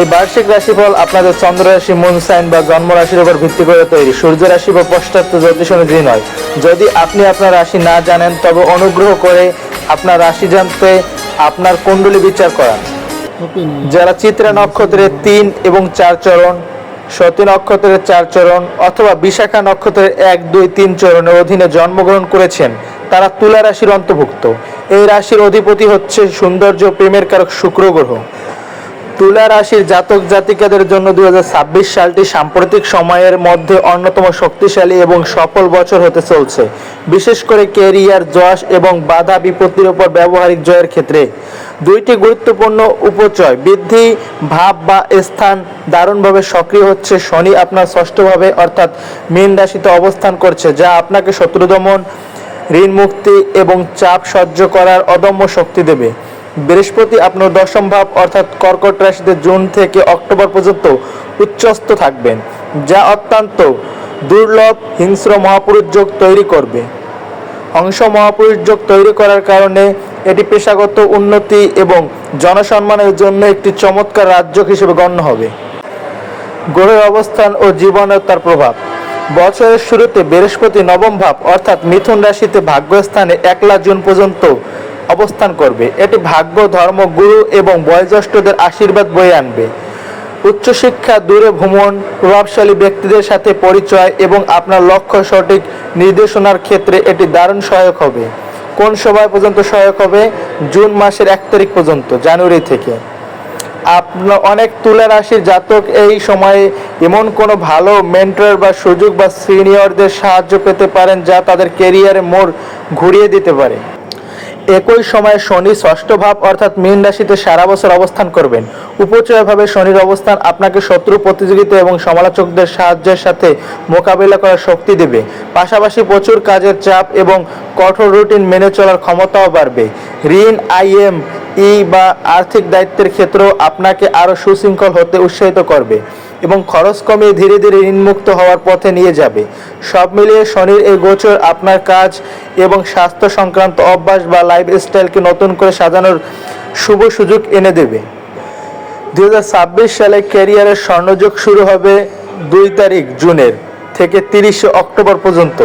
এই বার্ষিক রাশিফল আপনাদের চন্দ্র রাশি মুন সাইন বা জন্ম রাশির উপর ভিত্তি করে তৈরি। সূর্য রাশি বা পশ্চাত্য জ্যোতিষ অনুযায়ী নয়। যদি আপনি আপনার রাশি না জানেন তবে অনুগ্রহ করে আপনার রাশি জানতে আপনার কুণ্ডলী বিচার করান। যারা চিত্রা নক্ষত্রের তিন এবং চার চরণ সতী নক্ষত্রের চার চরণ অথবা বিশাখা নক্ষত্রের এক দুই তিন চরণের অধীনে জন্মগ্রহণ করেছেন তারা তুলা রাশির অন্তর্ভুক্ত। এই রাশির অধিপতি হচ্ছে সৌন্দর্য প্রেমের কারক শুক্র গ্রহ। তুলা রাশির জাতক জাতিকাদের জন্য দু হাজার ছাব্বিশ সালটি সাম্প্রতিক সময়ের মধ্যে অন্যতম শক্তিশালী এবং সফল বছর হতে চলছে। বিশেষ করে কেরিয়ার যশ এবং বাধা বিপত্তির উপর ব্যবহারিক জয়ের ক্ষেত্রে দুইটি গুরুত্বপূর্ণ উপচয়। বৃদ্ধি, ভাব বা স্থান দারুণভাবে সক্রিয় হচ্ছে শনি আপনার ষষ্ঠভাবে অর্থাৎ মীন রাশিতে অবস্থান করছে, যা আপনাকে শত্রুদমন ঋণ মুক্তি এবং চাপ সহ্য করার অদম্য শক্তি দেবে। বৃহস্পতি আপনার দশম ভাব, অর্থাৎ কর্কট রাশিতে জুন থেকে অক্টোবর পর্যন্ত উচ্চস্থ থাকবেন, যা অত্যন্ত দুর্লভ হিংস্র মহাপুরুষ যোগ তৈরি করবে। অংশ মহাপুরুষ যোগ তৈরি করার কারণে এটি পেশাগত উন্নতি এবং জনসম্মানের জন্য একটি চমৎকার রাজ্য হিসেবে গণ্য হবে। গ্রহের অবস্থান ও জীবনের তার প্রভাব। বছরের শুরুতে বৃহস্পতি নবম ভাব, অর্থাৎ মিথুন রাশিতে ভাগ্যস্থানে একলা জুন পর্যন্ত অবস্থান করবে। এটি ভাগ্য, ধর্ম, গুরু এবং বয়োজ্যেষ্ঠদের আশীর্বাদ বয়ে আনবে। উচ্চশিক্ষা, দূরে ভ্রমণ, প্রভাবশালী ব্যক্তিদের সাথে পরিচয় এবং আপনার লক্ষ্য সঠিক নির্দেশনার ক্ষেত্রে এটি দারুণ সহায়ক হবে। কোন সময় পর্যন্ত সহায়ক হবে? জুন মাসের এক তারিখ পর্যন্ত, জানুয়ারি থেকে। আপনার অনেক তুলা রাশির জাতক এই সময়ে এমন কোনো ভালো মেন্টর বা সুযোগ বা সিনিয়রদের সাহায্য পেতে পারেন যা তাদের কেরিয়ারে মোড় ঘুরিয়ে দিতে পারে। একই সময়ে শনি ষষ্ঠ ভাব, অর্থাৎ মীন রাশিতে সারা বছর অবস্থান করবেন। উপচয়ভাবে শনির অবস্থান আপনাকে শত্রু প্রতিযোগিতা এবং সমালোচকদের সাহায্যের সাথে মোকাবিলা করার শক্তি দেবে। পাশাপাশি প্রচুর কাজের চাপ এবং কঠোর রুটিন মেনে চলার ক্ষমতাও বাড়বে। ঋণ আইএম ই বা আর্থিক দায়িত্বের ক্ষেত্রেও আপনাকে আরও সুশৃঙ্খল হতে উৎসাহিত করবে। এবং খরচ কমিয়ে ধীরে ধীরে ঋণমুক্ত হওয়ার পথে নিয়ে যাবে। সব মিলিয়ে শনির এই গোচর আপনার কাজ এবং স্বাস্থ্য সংক্রান্ত অভ্যাস বা লাইফস্টাইলকে নতুন করে সাজানোর শুভ সুযোগ এনে দেবে। দুই হাজার ছাব্বিশ সালে ক্যারিয়ারের স্বর্ণযোগ শুরু হবে দুই তারিখ, জুনের থেকে তিরিশে অক্টোবর পর্যন্ত।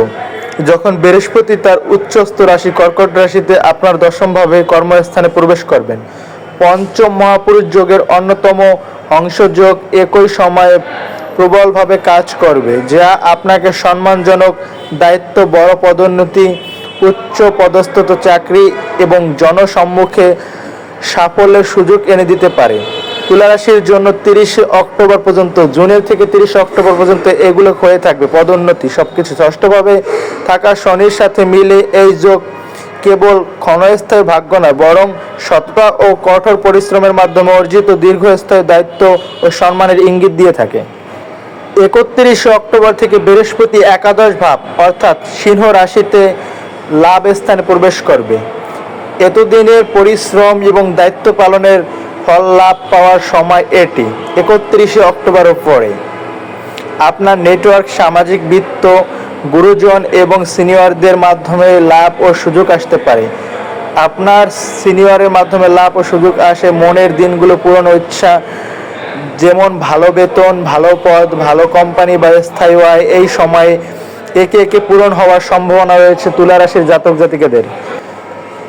যখন বৃহস্পতি তার উচ্চস্থ রাশি কর্কট রাশিতে আপনার দশমভাবে কর্মস্থানে প্রবেশ করবেন। পঞ্চম মহাপুরুষ যোগের অন্যতম অংশযোগ একই সময়ে প্রবলভাবে কাজ করবে, যা আপনাকে সম্মানজনক দায়িত্ব, বড় পদোন্নতি, উচ্চ পদস্থত, চাকরি এবং জনসম্মুখে সাফল্যের সুযোগ এনে দিতে পারে। তুলারাশির জন্য তিরিশে অক্টোবর পর্যন্ত, জুনের থেকে তিরিশে অক্টোবর পর্যন্ত এগুলো হয়ে থাকবে, পদোন্নতি সবকিছু ষষ্ঠভাবে থাকা শনির সাথে মিলে এই যোগ কেবল ক্ষণস্থায়ী ভাগ্য নয়, বরং সততা ও কঠোর পরিশ্রমের মাধ্যমে অর্জিত দীর্ঘস্থায়ী দায়িত্ব ও সম্মানের ইঙ্গিত দিয়ে থাকে। একত্রিশে অক্টোবর থেকে বৃহস্পতি একাদশ ভাব, অর্থাৎ সিংহ রাশিতে লাভ স্থানে প্রবেশ করবে। এতদিনের পরিশ্রম এবং দায়িত্ব পালনের ফল লাভ পাওয়ার সময় এটি, একত্রিশে অক্টোবরের পরে। আপনার নেটওয়ার্ক সামাজিক বৃত্ত গুরুজন এবং সিনিয়রদের মাধ্যমে লাভ ও সুযোগ আসতে পারে। আপনার সিনিয়রের মাধ্যমে লাভ ও সুযোগ আসে মনের দিনগুলো পূরণ ইচ্ছা, যেমন ভালো বেতন, ভালো পদ, ভালো কোম্পানি বা স্থায়ী আয়, এই সময়ে একে একে পূরণ হওয়ার সম্ভাবনা রয়েছে তুলা রাশির জাতক জাতিকাদের।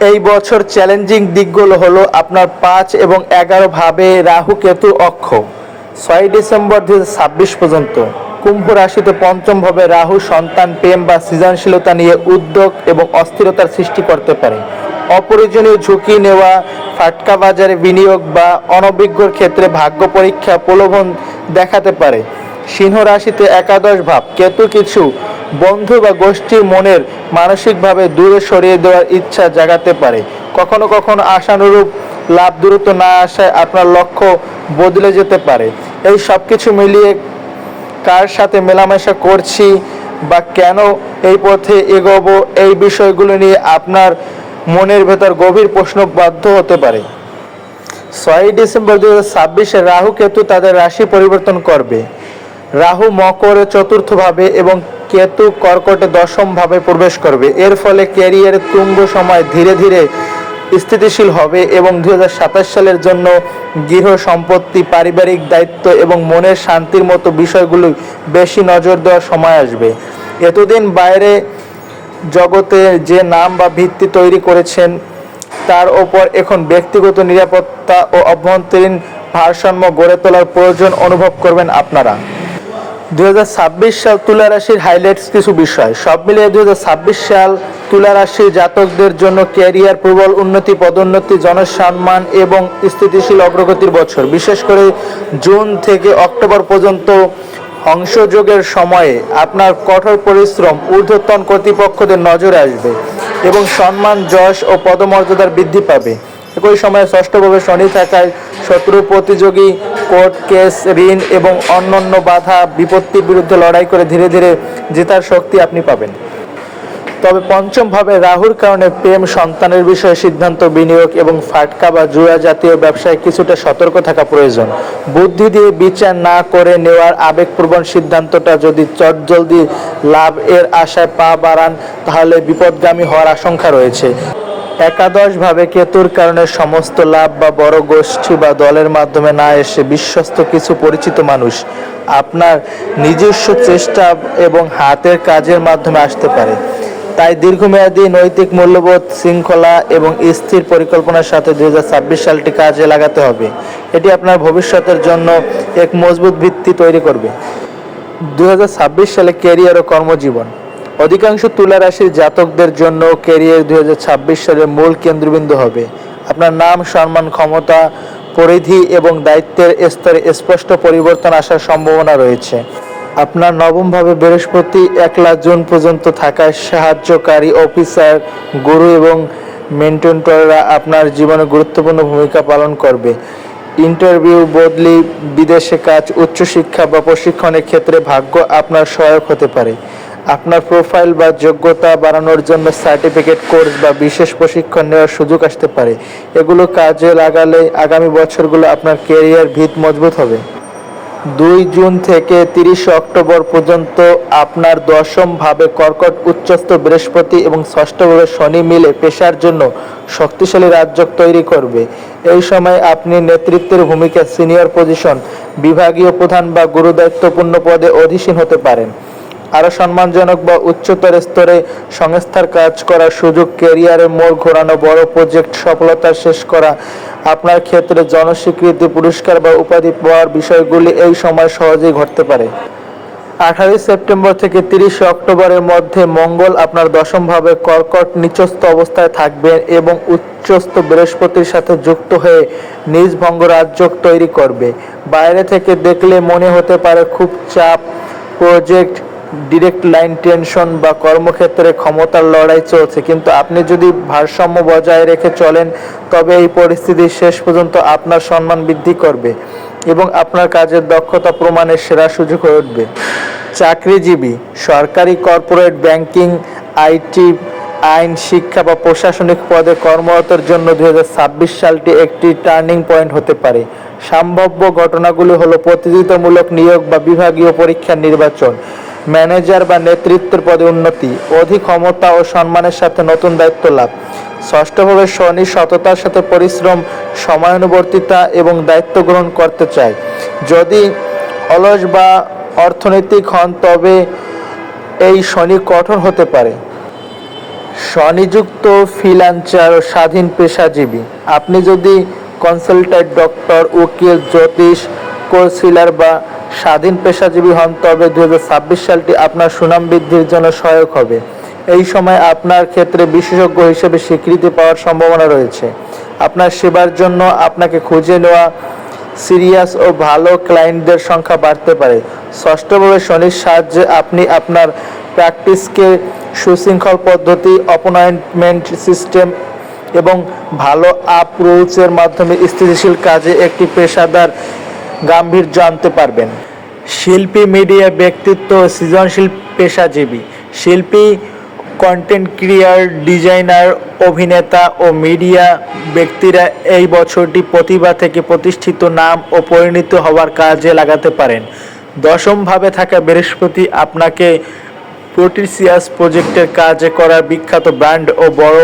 এই বছর চ্যালেঞ্জিং দিকগুলো হলো আপনার পাঁচ এবং এগারো ভাবে রাহু কেতু অক্ষ, ছয় ডিসেম্বর দু পর্যন্ত। কুম্ভ রাশিতে পঞ্চম ভাবে রাহু সন্তান প্রেম বা সৃজনশীলতা নিয়ে উদ্যোগ এবং অস্থিরতার সৃষ্টি করতে পারে। অপ্রয়োজনীয় ঝুঁকি নেওয়া, ফাটকা বাজারে বিনিয়োগ বা অনভিজ্ঞর ক্ষেত্রে ভাগ্য পরীক্ষা প্রলোভন দেখাতে পারে। সিংহ রাশিতে একাদশ ভাব, কেতু কিছু বন্ধু বা গোষ্ঠীর মনের মানসিকভাবে দূরে সরিয়ে দেওয়ার ইচ্ছা জাগাতে পারে। কখনো কখনো আশানুরূপ লাভ দ্রুত না আসায় আপনার লক্ষ্য বদলে যেতে পারে। এই সব কিছু মিলিয়ে কার সাথে মেলামেশা করছি বা কেন এই পথে এগোবো এই বিষয়গুলো নিয়ে আপনার মনের ভেতর গভীর প্রশ্ন বাধ্য হতে পারে। ছয়ই ডিসেম্বর দু হাজার রাহু কেতু তাদের রাশি পরিবর্তন করবে। রাহু মকরে চতুর্থভাবে এবং কেতু কর্কটে দশমভাবে প্রবেশ করবে। এর ফলে ক্যারিয়ারের তুঙ্গ সময় ধীরে ধীরে স্থিতিশীল হবে এবং দু হাজার সাতাশ সালের জন্য গৃহ সম্পত্তি, পারিবারিক দায়িত্ব এবং মনের শান্তির মতো বিষয়গুলো বেশি নজর দেওয়ার সময় আসবে। এতদিন বাইরে জগতে যে নাম বা ভিত্তি তৈরি করেছেন, তার ওপর এখন ব্যক্তিগত নিরাপত্তা ও অভ্যন্তরীণ ভারসাম্য গড়ে তোলার প্রয়োজন অনুভব করবেন আপনারা। দুই হাজার ছাব্বিশ সাল তুলা রাশির হাইলাইটস কিছু বিষয়। সব মিলিয়ে দুই হাজার ছাব্বিশ সাল তুলা রাশির জাতকদের জন্য ক্যারিয়ার প্রবল উন্নতি, পদোন্নতি, জনসম্মান এবং স্থিতিশীল অগ্রগতির বছর। বিশেষ করে জুন থেকে অক্টোবর পর্যন্ত হংসযোগের সময়ে আপনার কঠোর পরিশ্রম ঊর্ধ্বতন কর্তৃপক্ষদের নজরে আসবে এবং সম্মান, যশ ও পদমর্যাদার বৃদ্ধি পাবে। একই সময়ে ষষ্ঠভাবে শনি থাকায় শত্রু প্রতিযোগী কোর্ট কেস, ঋণ এবং অন্যান্য বাধা বিপত্তির বিরুদ্ধে লড়াই করে ধীরে ধীরে জেতার শক্তি আপনি পাবেন। তবে পঞ্চমভাবে রাহুর কারণে প্রেম, সন্তানের বিষয়ে সিদ্ধান্ত, বিনিয়োগ এবং ফাটকা বা জুয়া জাতীয় ব্যবসায় কিছুটা সতর্ক থাকা প্রয়োজন। বুদ্ধি দিয়ে বিচার না করে নেওয়ার আবেগপ্রবণ সিদ্ধান্তটা যদি চটজলদি লাভ এর আশায় পা বাড়ান, তাহলে বিপদগামী হওয়ার আশঙ্কা রয়েছে। একাদশভাবে কেতুর কারণে সমস্ত লাভ বা বড় গোষ্ঠী বা দলের মাধ্যমে না এসে বিশ্বস্ত কিছু পরিচিত মানুষ আপনার নিজস্ব চেষ্টা এবং হাতের কাজের মাধ্যমে আসতে পারে। তাই দীর্ঘমেয়াদী নৈতিক মূল্যবোধ, শৃঙ্খলা এবং স্থির পরিকল্পনার সাথে দু হাজার ছাব্বিশ সালটি কাজে লাগাতে হবে। এটি আপনার ভবিষ্যতের জন্য এক মজবুত ভিত্তি তৈরি করবে। দু হাজার ছাব্বিশ সালে ক্যারিয়ার ও কর্মজীবন। অধিকাংশ তুলা রাশির জাতকদের জন্য ক্যারিয়ার দুই সালের মূল কেন্দ্রবিন্দু হবে। আপনার নাম, সম্মান, ক্ষমতা, পরিধি এবং দায়িত্বের স্তরে স্পষ্ট পরিবর্তন আসার সম্ভাবনা রয়েছে। আপনার নবমভাবে বৃহস্পতি, একলা জুন পর্যন্ত থাকায় সাহায্যকারী অফিসার, গুরু এবং মেন্টনরা আপনার জীবনে গুরুত্বপূর্ণ ভূমিকা পালন করবে। ইন্টারভিউ, বদলি, বিদেশে কাজ, উচ্চশিক্ষা বা প্রশিক্ষণের ক্ষেত্রে ভাগ্য আপনার সহায়ক হতে পারে। আপনার প্রোফাইল বা যোগ্যতা বাড়ানোর জন্য সার্টিফিকেট কোর্স বা বিশেষ প্রশিক্ষণ নেওয়ার সুযোগ আসতে পারে। এগুলো কাজে লাগালে আগামী বছরগুলো আপনার কেরিয়ার ভিত মজবুত হবে। দুই জুন থেকে তিরিশে অক্টোবর পর্যন্ত আপনার দশম ভাবে কর্কট উচ্চস্থ বৃহস্পতি এবং ষষ্ঠভাবে শনি মিলে পেশার জন্য শক্তিশালী রাজ্য তৈরি করবে। এই সময় আপনি নেতৃত্বের ভূমিকা সিনিয়র পজিশন বিভাগীয় প্রধান বা গুরুদায়িত্বপূর্ণ পদে অধীসীন হতে পারেন। আরও সম্মানজনক বা উচ্চতর স্তরে সংস্থার কাজ করার সুযোগ, ক্যারিয়ারে মোড় ঘোরানো, বড় প্রজেক্ট সফলতা শেষ করা, আপনার ক্ষেত্রে জনস্বীকৃতি, পুরস্কার বা উপাধি পাওয়ার বিষয়গুলি এই সময় সহজেই ঘটতে পারে। আঠারোই সেপ্টেম্বর থেকে তিরিশে অক্টোবরের মধ্যে মঙ্গল আপনার দশমভাবে কর্কট নিচস্থ অবস্থায় থাকবে এবং উচ্চস্থ বৃহস্পতির সাথে যুক্ত হয়ে নিজ ভঙ্গ তৈরি করবে। বাইরে থেকে দেখলে মনে হতে পারে খুব চাপ, প্রজেক্ট ডিরেক্ট লাইন টেনশন বা কর্মক্ষেত্রে ক্ষমতার লড়াই চলছে। কিন্তু আপনি যদি ভারসাম্য বজায় রেখে চলেন, তবে এই পরিস্থিতি শেষ পর্যন্ত আপনার সম্মান বৃদ্ধি করবে এবং আপনার কাজের দক্ষতা প্রমাণের সেরা সুযোগ হয়ে উঠবে। চাকরিজীবী, সরকারি কর্পোরেট ব্যাংকিং আইটি আইন, শিক্ষা বা প্রশাসনিক পদে কর্মরতের জন্য দু হাজার ছাব্বিশ সালটি একটি টার্নিং পয়েন্ট হতে পারে। সম্ভাব্য ঘটনাগুলি হলো প্রতিযোগিতামূলক নিয়োগ বা বিভাগীয় পরীক্ষার নির্বাচন। ম্যানেজার বা নেতৃত্বের পদে উন্নতি, অধিক ক্ষমতা ও সম্মানের সাথে নতুন দায়িত্ব লাভ। ষষ্ঠভাবে শনি সততার সাথে পরিশ্রম, সময়ানুবর্তিতা এবং দায়িত্ব গ্রহণ করতে চায়। যদি অলস বা অর্থনৈতিক হন, তবে এই শনি কঠোর হতে পারে। স্বনিযুক্ত ফ্রিল্যান্সার ও স্বাধীন পেশাজীবী। আপনি যদি কনসালটেন্ট ডক্টর, উকিল, জ্যোতিষ, কোর্সিলার বা স্বাধীন পেশাজীবী হন, তবে দুহাজার ছাব্বিশ সালটি আপনার সুনাম বৃদ্ধির জন্য সহায়ক হবে। এই সময় আপনার ক্ষেত্রে বিশেষজ্ঞ হিসেবে স্বীকৃতি পাওয়ার সম্ভাবনা রয়েছে। আপনার সেবার জন্য আপনাকে খুঁজে নেওয়া সিরিয়াস ও ভালো ক্লায়েন্টদের সংখ্যা বাড়তে পারে। ষষ্ঠভাবে শনির সাহায্যে আপনি আপনার প্র্যাকটিসকে সুশৃঙ্খল পদ্ধতি, অপয়েন্টমেন্ট সিস্টেম এবং ভালো আপ্রোচের মাধ্যমে স্থিতিশীল কাজে একটি পেশাদার গাম্ভীর্য আনতে পারবেন। শিল্পী মিডিয়া ব্যক্তিত্ব, সৃজনশীল পেশাজীবী, শিল্পী কন্টেন্ট ক্রিয়ার ডিজাইনার অভিনেতা ও মিডিয়া ব্যক্তিরা এই বছরটি প্রতিভা থেকে প্রতিষ্ঠিত নাম ও পরিণত হওয়ার কাজে লাগাতে পারেন। দশমভাবে থাকা বৃহস্পতি আপনাকে প্রোটিসিয়াস প্রজেক্টের কাজে করার বিখ্যাত ব্র্যান্ড ও বড়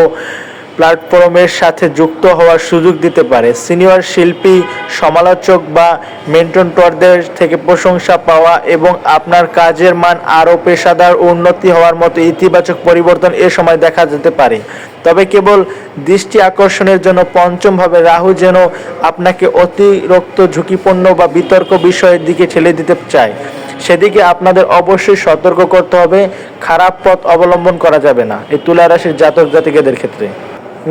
প্ল্যাটফর্মের সাথে যুক্ত হওয়ার সুযোগ দিতে পারে। সিনিয়র শিল্পী, সমালোচক বা মেন্টনটরদের থেকে প্রশংসা পাওয়া এবং আপনার কাজের মান আরও পেশাদার উন্নতি হওয়ার মতো ইতিবাচক পরিবর্তন এ সময় দেখা যেতে পারে। তবে কেবল দৃষ্টি আকর্ষণের জন্য পঞ্চমভাবে রাহু যেন আপনাকে অতিরিক্ত ঝুঁকিপূর্ণ বা বিতর্ক বিষয়ের দিকে ঠেলে দিতে চায়। সেদিকে আপনাদের অবশ্যই সতর্ক করতে হবে। খারাপ পথ অবলম্বন করা যাবে না। এই তুলা রাশির জাতক জাতিকাদের ক্ষেত্রে।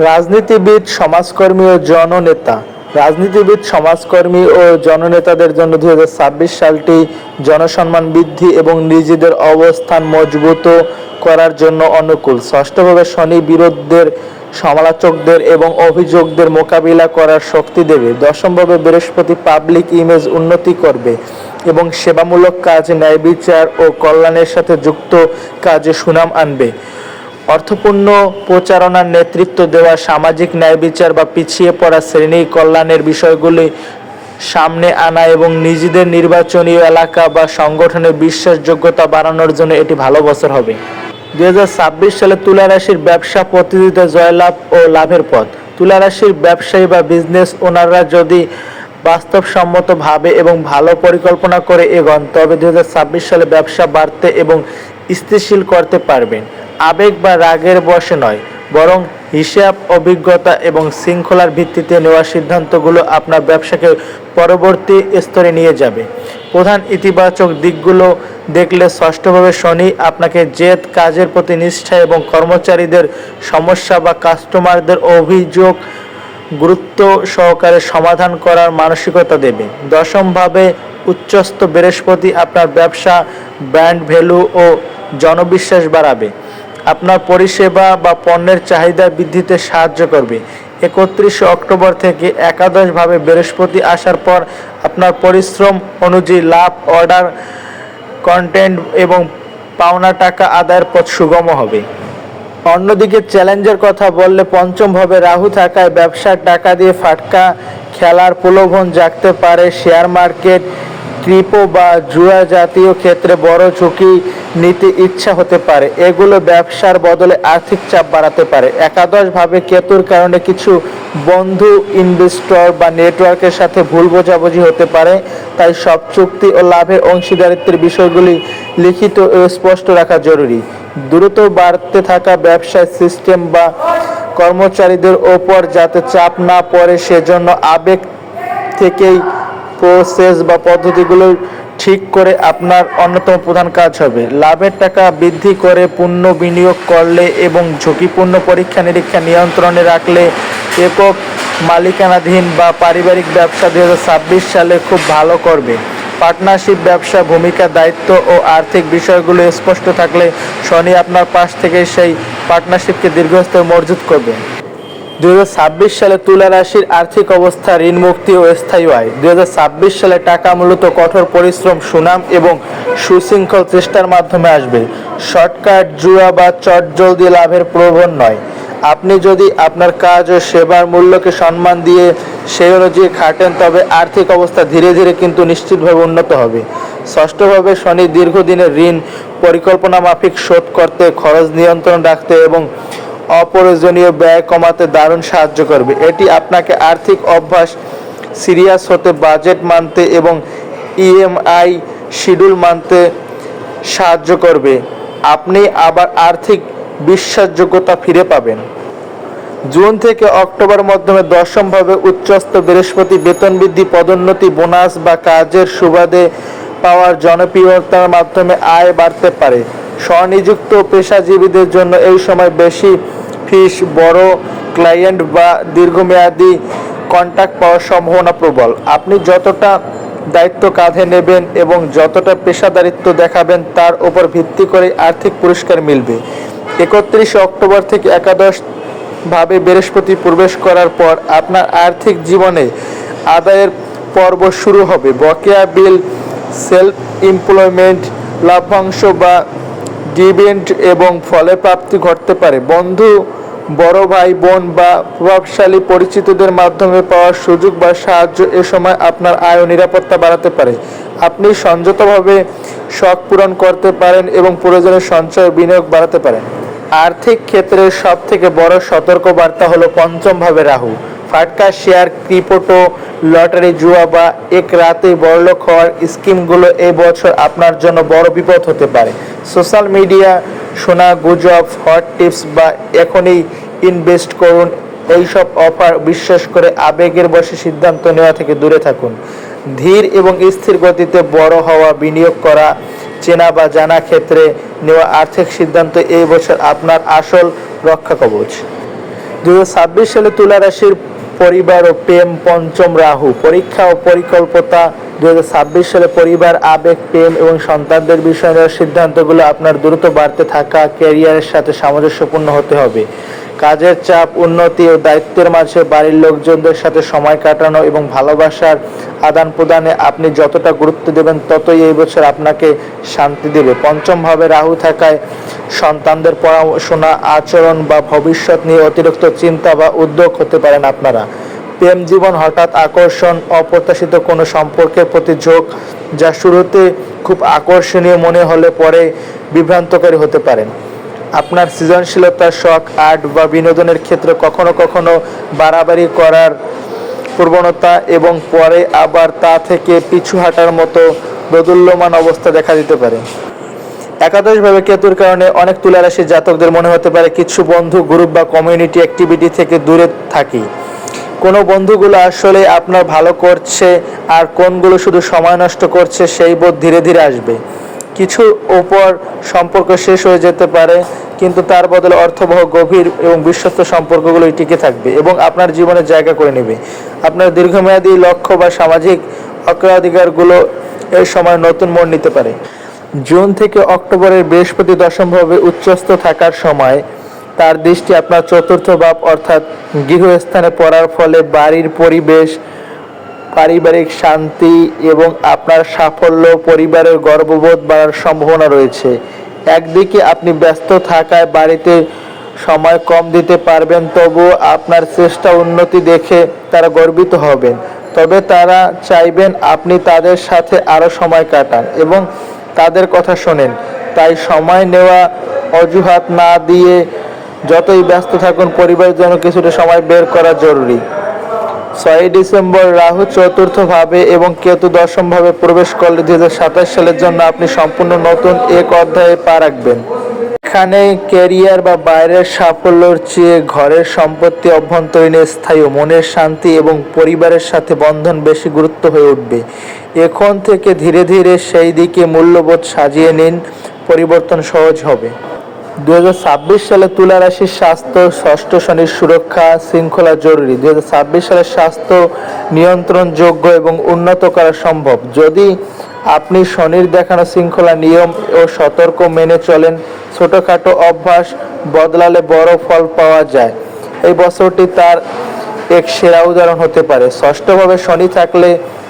রাজনীতিবিদ, সমাজকর্মী ও জননেতা। রাজনীতিবিদ, সমাজকর্মী ও জননেতাদের জন্য দুই হাজার ছাব্বিশ সালটি জনসম্মান বৃদ্ধি এবং নিজেদের অবস্থান মজবুত করার জন্য অনুকূল। ষষ্ঠভাবে শনি বিরোধদের, সমালোচকদের এবং অভিযোগদের মোকাবিলা করার শক্তি দেবে। দশমভাবে বৃহস্পতি পাবলিক ইমেজ উন্নতি করবে এবং সেবামূলক কাজ, ন্যায় বিচার ও কল্যাণের সাথে যুক্ত কাজে সুনাম আনবে। অর্থপূর্ণ প্রচারণার নেতৃত্ব দেওয়া সামাজিক ন্যায় বিচার বা পিছিয়ে পড়া শ্রেণি কল্যাণের বিষয়গুলি সামনে আনা এবং নিজেদের নির্বাচনী এলাকা বা সংগঠনের বিশ্বাসযোগ্যতা বাড়ানোর জন্য এটি ভালো বছর হবে। দু হাজার ছাব্বিশ সালে তুলা রাশির ব্যবসা প্রতিযোগিতা জয়লাভ ও লাভের পথ। তুলা রাশির ব্যবসায়ী বা বিজনেস ওনাররা যদি বাস্তবসম্মতভাবে এবং ভালো পরিকল্পনা করে এগোন, তবে দুই হাজার ছাব্বিশ সালে ব্যবসা বাড়তে এবং স্থিতিশীল করতে পারবেন। আবেগ বা রাগের বশে নয়, বরং হিসাব, অভিজ্ঞতা এবং শৃঙ্খলার ভিত্তিতে নেওয়া সিদ্ধান্তগুলো আপনার ব্যবসাকে পরবর্তী স্তরে নিয়ে যাবে। প্রধান ইতিবাচক দিকগুলো দেখলে ষষ্ঠভাবে শনি আপনাকে জেদ, কাজের প্রতি নিষ্ঠা এবং কর্মচারীদের সমস্যা বা কাস্টমারদের অভিযোগ গুরুত্ব সহকারে সমাধান করার মানসিকতা দেবে। দশমভাবে উচ্চস্থ বৃহস্পতি আপনার ব্যবসা, ব্র্যান্ড ভ্যালু ও জনবিশ্বাস বাড়াবে। আপনার পরিষেবা বা পণ্যের চাহিদা বৃদ্ধিতে সাহায্য করবে। একত্রিশে অক্টোবর থেকে একাদশভাবে বৃহস্পতি আসার পর আপনার পরিশ্রম অনুযায়ী লাভ, অর্ডার, কন্টেন্ট এবং পাওনা টাকা আদায়ের পথ সুগম হবে। অন্যদিকে চ্যালেঞ্জের কথা বললে পঞ্চমভাবে রাহু থাকায় ব্যবসার টাকা দিয়ে ফাটকা খেলার প্রলোভন জাগতে পারে শেয়ার মার্কেট ক্রিপো বা জুয়া জাতীয় ক্ষেত্রে বড় ঝুঁকি নিতে ইচ্ছা হতে পারে। এগুলো ব্যবসার বদলে আর্থিক চাপ বাড়াতে পারে। একাদশভাবে কেতুর কারণে কিছু বন্ধু ইনভেস্টর বা নেটওয়ার্কের সাথে ভুল বোঝাবুঝি হতে পারে, তাই সব চুক্তি ও লাভের অংশীদারিত্বের বিষয়গুলি লিখিত ও স্পষ্ট রাখা জরুরি। দ্রুত বাড়তে থাকা ব্যবসায় সিস্টেম বা কর্মচারীদের ওপর যাতে চাপ না পড়ে, সেজন্য আবেগ থেকেই প্রসেস বা পদ্ধতিগুলো ঠিক করে আপনার অন্যতম প্রধান কাজ হবে। লাভের টাকা বৃদ্ধি করে পূর্ণ বিনিয়োগ করলে এবং ঝুঁকিপূর্ণ পরীক্ষা নিরীক্ষা নিয়ন্ত্রণে রাখলে একক মালিকানাধীন বা পারিবারিক ব্যবসা দু হাজার ছাব্বিশ সালে খুব ভালো করবে। পার্টনারশিপ ব্যবসা ভূমিকা, দায়িত্ব ও আর্থিক বিষয়গুলো স্পষ্ট থাকলে শনি আপনার পাশ থেকে সেই পার্টনারশিপকে দীর্ঘস্থায়ী মজুত করবে। দুই সালে তুলা রাশির আর্থিক অবস্থা, ঋণ মুক্তি ও স্থায়ী হয় দুই হাজার ছাব্বিশ সালে টাকা মূলত কঠোর পরিশ্রম, সুনাম এবং সুশৃঙ্খল চেষ্টার মাধ্যমে আসবে। শর্টকাট, জুয়া বা চটজলদি লাভের প্রবণ নয়। আপনি যদি আপনার কাজ ও সেবার মূল্যকে সম্মান দিয়ে সেই অনুযায়ী খাটেন, তবে আর্থিক অবস্থা ধীরে ধীরে কিন্তু নিশ্চিতভাবে উন্নত হবে। ষষ্ঠভাবে শনি দীর্ঘদিনের ঋণ পরিকল্পনা মাফিক শোধ করতে খরচ নিয়ন্ত্রণ রাখতে এবং অপ্রয়োজনীয় ব্যয় কমাতে দারুণ সাহায্য করবে। এটি আপনাকে আর্থিক অভ্যাস, সিরিয়াস হতে বাজেট মানতে এবং ইএমআই শিডিউল মানতে সাহায্য করবে। আপনি আবার আর্থিক বিশ্বাসযোগ্যতা ফিরে পাবেন। জুন থেকে অক্টোবর মাধ্যমে দশমভাবে উচ্চস্থ বৃহস্পতি বেতন বৃদ্ধি, পদোন্নতি, বোনাস বা কাজের সুবাদে পাওয়ার জনপ্রিয়তার মাধ্যমে আয় বাড়তে পারে। স্বনিযুক্ত পেশাজীবীদের জন্য এই সময় বেশি ফিস, বড় ক্লায়েন্ট বা দীর্ঘমেয়াদী কন্ট্যাক্ট পাওয়ার সম্ভাবনা প্রবল। আপনি যতটা দায়িত্ব কাঁধে নেবেন এবং যতটা পেশাদারিত্ব দেখাবেন, তার উপর ভিত্তি করে আর্থিক পুরস্কার মিলবে। একত্রিশে অক্টোবর থেকে একাদশ ভাবে বৃহস্পতি প্রবেশ করার পর আপনার আর্থিক জীবনে আদায়ের পর্ব শুরু হবে। বকেয়া বিল, সেলফ এমপ্লয়মেন্ট লাভ্যাংশ বা ডিভিডেন্ড এবং ফলে প্রাপ্তি ঘটতে পারে। বন্ধু, বড় ভাই, বোন বা প্রভাবশালী পরিচিতদের মাধ্যমে পাওয়ার সুযোগ বা সাহায্য এ সময় আপনার আয় ও নিরাপত্তা বাড়াতে পারে। আপনি সংযতভাবে শখ পূরণ করতে পারেন এবং প্রয়োজনে সঞ্চয় বিনিয়োগ বাড়াতে পারেন। আর্থিক ক্ষেত্রে সব থেকে বড় সতর্কবার্তা হলো পঞ্চম ভাবে রাহু। ফাটকা, শেয়ার, ক্রিপোটো, লটারি, জুয়া বা এক রাতেই বড়লোক হওয়ার স্কিমগুলো এই বছর আপনার জন্য বড় বিপদ হতে পারে। সোশ্যাল মিডিয়া শোনা গুজব, হট টিপস বা এখনই ইনভেস্ট করুন। এইসব অফার বিশ্বাস করে আবেগের বসে সিদ্ধান্ত নেওয়া থেকে দূরে থাকুন। ধীর এবং স্থির গতিতে বড় হওয়া, বিনিয়োগ করা, চেনা বা জানা ক্ষেত্রে নেওয়া আর্থিক সিদ্ধান্ত এই বছর আপনার আসল রক্ষা কবচ। দু হাজার ছাব্বিশ সালে তুলা রাশির পরিবার ও প্রেম পঞ্চম রাহু। পরীক্ষা ও পরিকল্পতা দুই হাজার ছাব্বিশ সালে পরিবার, আবেগ, প্রেম এবং সন্তানদের বিষয়ে সিদ্ধান্তগুলো আপনার দ্রুত বাড়তে থাকা, ক্যারিয়ারের সাথে সামঞ্জস্যপূর্ণ হতে হবে। কাজের চাপ, উন্নতি ও দায়িত্বের মাঝে বাড়ির লোকজনদের সাথে সময় কাটানো এবং ভালোবাসার আদান প্রদানে আপনি যতটা গুরুত্ব দেবেন ততই এই বছর আপনাকে শান্তি দেবে। পঞ্চম ভাবে রাহু থাকায় সন্তানদের পড়াশোনা, আচরণ বা ভবিষ্যৎ নিয়ে অতিরিক্ত চিন্তা বা উদ্যোগ হতে পারেন আপনারা। প্রেম জীবন হঠাৎ আকর্ষণ, অপ্রত্যাশিত কোনো সম্পর্কের প্রতি ঝোঁক, যা শুরুতে খুব আকর্ষণীয় মনে হলে পরে বিভ্রান্তকারী হতে পারেন। আপনার সৃজনশীলতার শখ, আর্ট বা বিনোদনের ক্ষেত্রে কখনো কখনো বাড়াবাড়ি করার প্রবণতা এবং পরে আবার তা থেকে পিছু হাঁটার মতো দোদুল্যমান অবস্থা দেখা দিতে পারে। একাদশভাবে কেতুর কারণে অনেক তুলারাশির জাতকদের মনে হতে পারে কিছু বন্ধু, গ্রুপ বা কমিউনিটি অ্যাক্টিভিটি থেকে দূরে থাকি। কোনো বন্ধুগুলো আসলে আপনার ভালো করছে আর কোনগুলো শুধু সময় নষ্ট করছে সেই বোধ ধীরে ধীরে আসবে। কিছু ওপর সম্পর্ক শেষ হয়ে যেতে পারে, কিন্তু তার বদলে অর্থবহ, গভীর এবং বিশ্বস্ত সম্পর্কগুলো টিকে থাকবে এবং আপনার জীবনে জায়গা করে নেবে। আপনার দীর্ঘমেয়াদী লক্ষ্য বা সামাজিক অগ্রাধিকারগুলো এই সময় নতুন মোড় নিতে পারে। জুন থেকে অক্টোবরের বৃহস্পতি দশমভাবে উচ্চস্থ থাকার সময় তার দৃষ্টি আপনার চতুর্থ ভাব অর্থাৎ গৃহস্থানে পড়ার ফলে বাড়ির পরিবেশ পারিবারিক শান্তি এবং আপনার সাফল্য, পরিবারের গর্ববোধ বাড়ার সম্ভাবনা রয়েছে। একদিকে আপনি ব্যস্ত থাকায় বাড়িতে সময় কম দিতে পারবেন, তবুও আপনার চেষ্টা উন্নতি দেখে তারা গর্বিত হবেন। তবে তারা চাইবেন আপনি তাদের সাথে আরও সময় কাটান এবং তাদের কথা শোনেন। তাই সময় নেওয়া, অজুহাত না দিয়ে যতই ব্যস্ত থাকুন, পরিবারের জন্য কিছুটা সময় বের করা জরুরি। ছয়ই ডিসেম্বর রাহু চতুর্থ ভাবে এবং কেতু দশম ভাবে প্রবেশ করলে দু হাজার সাতাশ সালের জন্য আপনি সম্পূর্ণ নতুন এক অধ্যায়ে পা রাখবেন। এখানে ক্যারিয়ার বা বাইরের সাফল্যের চেয়ে ঘরের সম্পত্তি অভ্যন্তরীণ স্থায়ী মনের শান্তি এবং পরিবারের সাথে বন্ধন বেশি গুরুত্ব হয়ে উঠবে। এখন থেকে ধীরে ধীরে সেই দিকে মূল্যবোধ সাজিয়ে নিন, পরিবর্তন সহজ হবে। দুই হাজার ছাব্বিশ সালে তুলা রাশির স্বাস্থ্য ষষ্ঠ শনির সুরক্ষা শৃঙ্খলা জরুরি। দু সালের স্বাস্থ্য নিয়ন্ত্রণযোগ্য এবং উন্নত করা সম্ভব। যদি আপনি শনির দেখানো শৃঙ্খলা নিয়ম ও সতর্ক মেনে চলেন, ছোটোখাটো অভ্যাস বদলালে বড় ফল পাওয়া যায়। এই বছরটি তার এক সেরা উদাহরণ হতে পারে। ষষ্ঠভাবে শনি থাকলে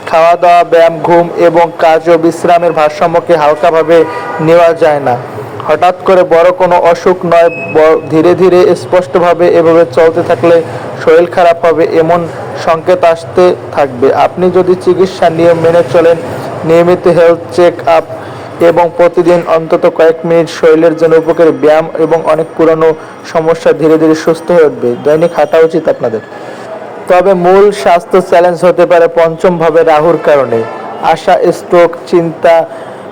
খাওয়া দাওয়া ব্যায়াম, ঘুম এবং কাজ ও বিশ্রামের ভারসাম্যকে হালকাভাবে নেওয়া যায় না। হঠাৎ করে বড় কোনো অসুখ নয় ধীরে ধীরে স্পষ্টভাবে এভাবে চলতে থাকলে শরীর খারাপ হবে এমন সংকেত আসতে থাকবে। আপনি যদি চিকিৎসা নিয়ম মেনে চলেন, নিয়মিত হেলথ চেক আপ এবং প্রতিদিন অন্তত কয়েক মিনিট শরীরের জন্য উপকারী ব্যায়াম এবং অনেক পুরনো সমস্যা ধীরে ধীরে সুস্থ হয়ে উঠবে। দৈনিক হাঁটা উচিত আপনাদের। তবে মূল স্বাস্থ্য চ্যালেঞ্জ হতে পারে পঞ্চমভাবে রাহুর কারণে। আশা স্ট্রোক চিন্তা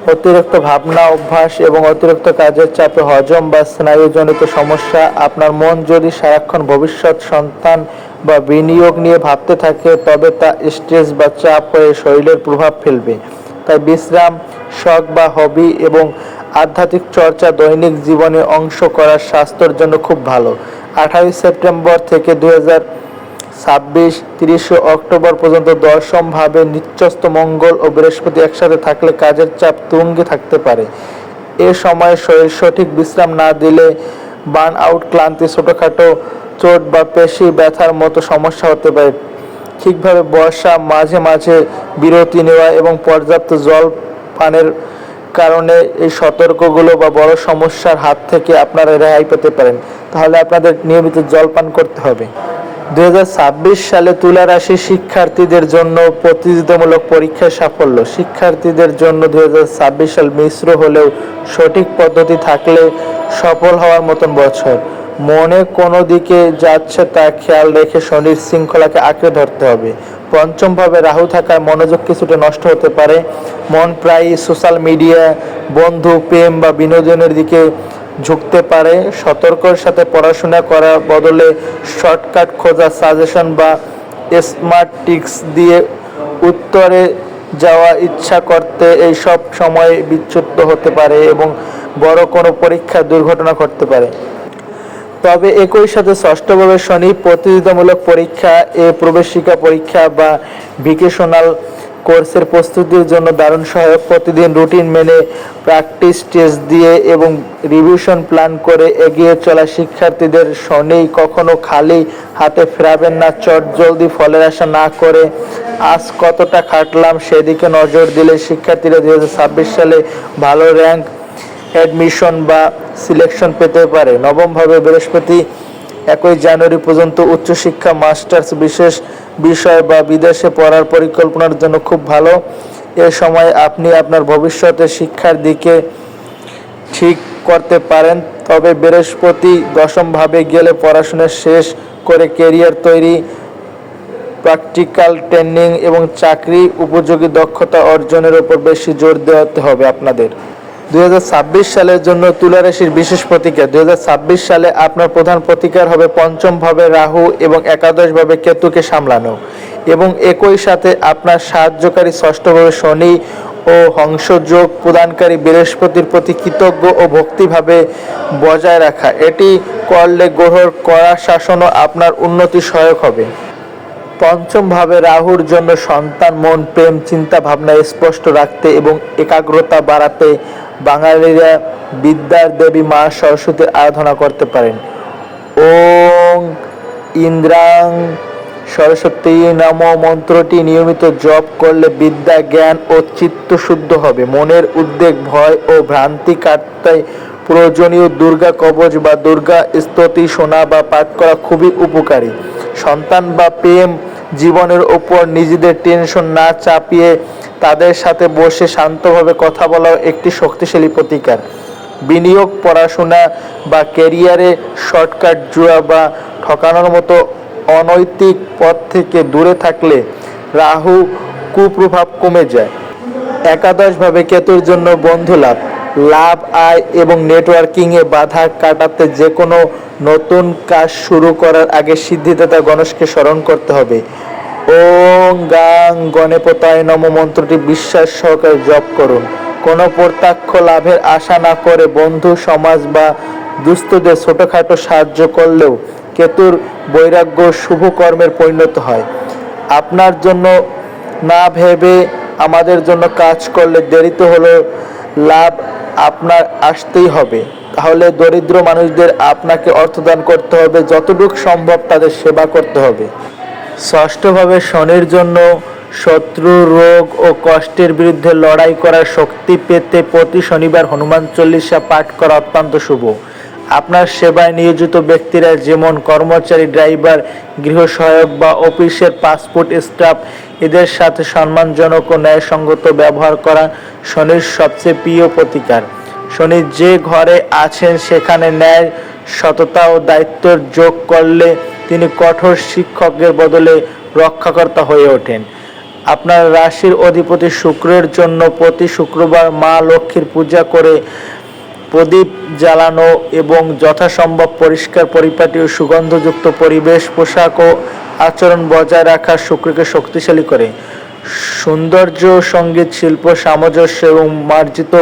অতিরিক্ত ভাবনা, অভ্যাস এবং অতিরিক্ত কাজের চাপে হজম বা স্নায়ুজনিত সমস্যা আপনার মন যদি সারাক্ষণ ভবিষ্যৎ, সন্তান বা বিনিয়োগ নিয়ে ভাবতে থাকে, তবে তা স্ট্রেস বা চাপ হয়ে শরীরের প্রভাব ফেলবে। তাই বিশ্রাম, শখ বা হবি এবং আধ্যাত্মিক চর্চা দৈনিক জীবনে অংশ করার স্বাস্থ্যের জন্য খুব ভালো। আঠারোই সেপ্টেম্বর থেকে দু হাজার ছাব্বিশ, তিরিশে অক্টোবর পর্যন্ত দশমভাবে নিচ্চস্ত মঙ্গল ও বৃহস্পতি একসাথে থাকলে কাজের চাপ তুঙ্গে থাকতে পারে। এ সময় শরীর সঠিক বিশ্রাম না দিলে বার্ন আউট ক্লান্তি, ছোটোখাটো চোট বা পেশি ব্যথার মতো সমস্যা হতে পারে। ঠিকভাবে বর্ষা, মাঝে মাঝে বিরতি নেওয়া এবং পর্যাপ্ত জল পানের কারণে এই সতর্কগুলো বা বড় সমস্যার হাত থেকে আপনারা রেহাই পেতে পারেন। তাহলে আপনাদের নিয়মিত জল পান করতে হবে। দুই হাজার ছাব্বিশ সালে তুলা রাশি শিক্ষার্থীদের জন্য প্রতিযোগিতামূলক পরীক্ষায় সাফল্য। শিক্ষার্থীদের জন্য দু হাজার ছাব্বিশ সাল মিশ্র হলেও সঠিক পদ্ধতি থাকলে সফল হওয়ার মতন বছর। মনে কোনো দিকে যাচ্ছে তা খেয়াল রেখে শনির শৃঙ্খলাকে আঁকড়ে ধরতে হবে। পঞ্চম ভাবে রাহু থাকায় মনোযোগ কিছুটা নষ্ট হতে পারে। মন প্রায়ই সোশ্যাল মিডিয়া বন্ধু, প্রেম বা বিনোদনের দিকে ঝুঁকতে পারে। সতর্কর সাথে পড়াশোনা করার বদলে শর্টকাট খোঁজা সাজেশন বা স্মার্ট টিক্স দিয়ে উত্তরে যাওয়া ইচ্ছা করতে এই সব সময় বিচ্যুত হতে পারে এবং বড় কোনো পরীক্ষা, দুর্ঘটনা ঘটতে পারে। তবে একই সাথে ষষ্ঠভাবে শনি প্রতিযোগিতামূলক পরীক্ষা, এ প্রবেশিকা পরীক্ষা বা ভিকেশনাল কোর্সের প্রস্তুতির জন্য দারুণ সহায়ক। প্রতিদিন রুটিন মেনে প্র্যাকটিস, টেস্ট দিয়ে এবং রিভিশন প্ল্যান করে এগিয়ে চলা শিক্ষার্থীদের শনি কখনো খালি হাতে ফেরাবেন না, চট জলদি ফলের আশা না করে আজ কতটা খাটলাম সেদিকে নজর দিলে শিক্ষার্থীরা দু হাজার ছাব্বিশ সালে ভালো র্যাঙ্ক, অ্যাডমিশন বা সিলেকশন পেতে পারে। নবমভাবে বৃহস্পতি একই জানুয়ারি পর্যন্ত উচ্চশিক্ষা, মাস্টার্স বিশেষ বিষয় বা বিদেশে পড়ার পরিকল্পনার জন্য খুব ভালো। এ সময় আপনি আপনার ভবিষ্যতে শিক্ষার দিকে ঠিক করতে পারেন। তবে বৃহস্পতি দশমভাবে গেলে পড়াশোনা শেষ করে কেরিয়ার তৈরি, প্র্যাকটিক্যাল ট্রেনিং এবং চাকরি উপযোগী দক্ষতা অর্জনের উপর বেশি জোর দেওয়াতে হবে আপনাদের। দুই হাজার ছাব্বিশ সালের জন্য তুলা রাশির বিশেষ প্রতিকার দুই সালে আপনার প্রধান প্রতিকার হবে পঞ্চম ভাবে রাহু এবং একাদশ ভাবে কেতুকে সামলানো এবং একই সাথে আপনার সাহায্যকারী ষষ্ঠভাবে শনি ও হংসযোগ প্রদানকারী বৃহস্পতির প্রতি কৃতজ্ঞ ও ভক্তিভাবে বজায় রাখা। এটি করলে গ্রহর কড়া শাসনও আপনার উন্নতি সহায়ক হবে। পঞ্চম ভাবে রাহুর জন্য সন্তান মন, প্রেম, চিন্তা ভাবনা স্পষ্ট রাখতে এবং একাগ্রতা বাড়াতে বাঙালিরা বিদ্যার দেবী মা সরস্বতীর আরাধনা করতে পারেন। ওং ইন্দ্রাং সরস্বতী নাম মন্ত্রটি নিয়মিত জপ করলে বিদ্যা, জ্ঞান ও চিত্ত শুদ্ধ হবে। মনের উদ্বেগ, ভয় ও ভ্রান্তি কাটতে প্রয়োজনীয় দুর্গা কবচ বা দুর্গা স্তুতি শোনা বা পাঠ করা খুবই উপকারী। সন্তান বা প্রেম জীবনের ওপর নিজেদের টেনশন না চাপিয়ে তাদের সাথে বসে শান্তভাবে কথা বলাও একটি শক্তিশালী প্রতিকার। বিনিয়োগ, পড়াশোনা বা ক্যারিয়ারে শর্টকাট জুয়া বা ঠকানোর মতো অনৈতিক পথ থেকে দূরে থাকলে রাহু কুপ্রভাব কমে যায়। একাদশভাবে কেতুর জন্য বন্ধু লাভ। লাভ, আয় এবং নেটওয়ার্কিংয়ে বাধা কাটাতে যে কোনো নতুন কাজ শুরু করার আগে সিদ্ধিদাতা গণেশকে স্মরণ করতে হবে। ওং গাং গণেপতায় নম মন্ত্রটি বিশ্বাস সহকারে জপ করুন। কোনো প্রত্যক্ষ লাভের আশা না করে বন্ধু, সমাজ বা দুস্থদের ছোটখাটো সাহায্য করলেও কেতুর বৈরাগ্য শুভ কর্মের পরিণত হয়। আপনার জন্য না ভেবে আমাদের জন্য কাজ করলে দেরিতে হলেও লাভ আপনার আসতেই হবে। তাহলে দরিদ্র মানুষদের আপনাকে অর্থদান করতে হবে, যতটুকু সম্ভব তাদের সেবা করতে হবে। ষষ্ঠভাবে শনির জন্য শত্রু, রোগ ও কষ্টের বিরুদ্ধে লড়াই করার শক্তি পেতে প্রতি শনিবার হনুমান চল্লিশা পাঠ করা অত্যন্ত শুভ। আপনার সেবায় নিয়োজিত ব্যক্তিরা যেমন কর্মচারী, ড্রাইভার, গৃহসহায়ক বা অফিসের পাসপোর্ট স্টাফ, এদের সাথে সম্মানজনক ও ন্যায়সঙ্গত ব্যবহার করা শনির সবচেয়ে প্রিয় প্রতিকার। শনি যে ঘরে আছেন, সেখানে ন্যায়, সততা ও দায়িত্বের যোগ করলে তিনি কঠোর শিক্ষকের বদলে রক্ষাকর্তা হয়ে ওঠেন। আপনার রাশির অধিপতি শুক্রের জন্য প্রতি শুক্রবার মা লক্ষ্মীর পূজা করে প্রদীপ জ্বালানো এবং যথাসম্ভব পরিষ্কার, পরিপাটি ও সুগন্ধযুক্ত পরিবেশ, পোশাক ও আচরণ বজায় রাখা শুক্রকে শক্তিশালী করে। সৌন্দর্য, সংগীত, শিল্প, সামঞ্জস্য এবং মার্জিত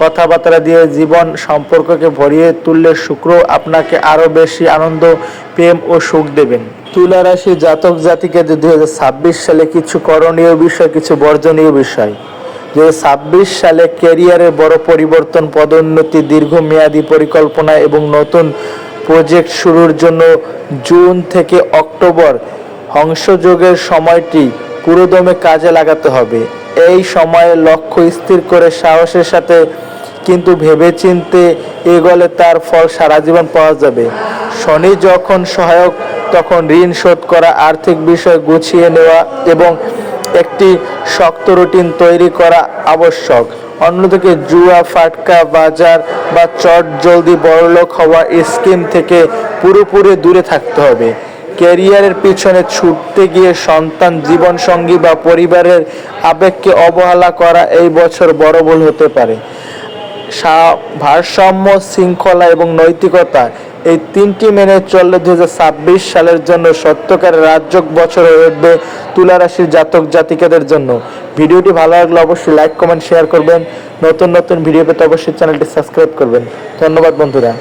কথাবার্তা দিয়ে জীবন সম্পর্ককে ভরিয়ে তুললে শুক্র আপনাকে আরও বেশি আনন্দ, প্রেম ও সুখ দেবেন। তুলা রাশি জাতক জাতিকে দু হাজার ছাব্বিশ সালে কিছু করণীয় বিষয়, কিছু বর্জনীয় বিষয়। দু ছাব্বিশ সালে ক্যারিয়ারে বড় পরিবর্তন, পদোন্নতি, দীর্ঘমেয়াদী পরিকল্পনা এবং নতুন প্রজেক্ট শুরুর জন্য জুন থেকে অক্টোবর হংসযোগের সময়টি পুরোদমে কাজে লাগাতে হবে। এই সময়ে লক্ষ্য স্থির করে সাহসের সাথে কিন্তু ভেবেচিন্তে এগোলে তার ফল সারা জীবন পাওয়া যাবে। শনি যখন সহায়ক, তখন ঋণ শোধ করা আর্থিক বিষয় গুছিয়ে নেওয়া এবং একটি শক্ত রুটিন তৈরি করা আবশ্যক। অন্যদিকে জুয়া, ফাটকা, বাজার বা চট জলদি বড়লোক হওয়া স্কিম থেকে পুরোপুরি দূরে থাকতে হবে। ক্যারিয়ারের পিছনে ছুটতে গিয়ে সন্তান, জীবনসঙ্গী বা পরিবারের আবেগকে অবহেলা করা এই বছর বড় ভুল হতে পারে। ভারসাম্য, শৃঙ্খলা এবং নৈতিকতা এই তিনটি মেনে চললে দুই হাজার ছাব্বিশ সালের জন্য সত্যকার রাজযোগ বছর হয়ে উঠবে তুলা রাশির জাতক জাতিকাদের জন্য। ভিডিওটি ভালো লাগলে অবশ্যই লাইক কমেন্ট শেয়ার করবেন। নতুন নতুন ভিডিও পেতে অবশ্যই চ্যানেলটি সাবস্ক্রাইব করবেন। ধন্যবাদ বন্ধুরা।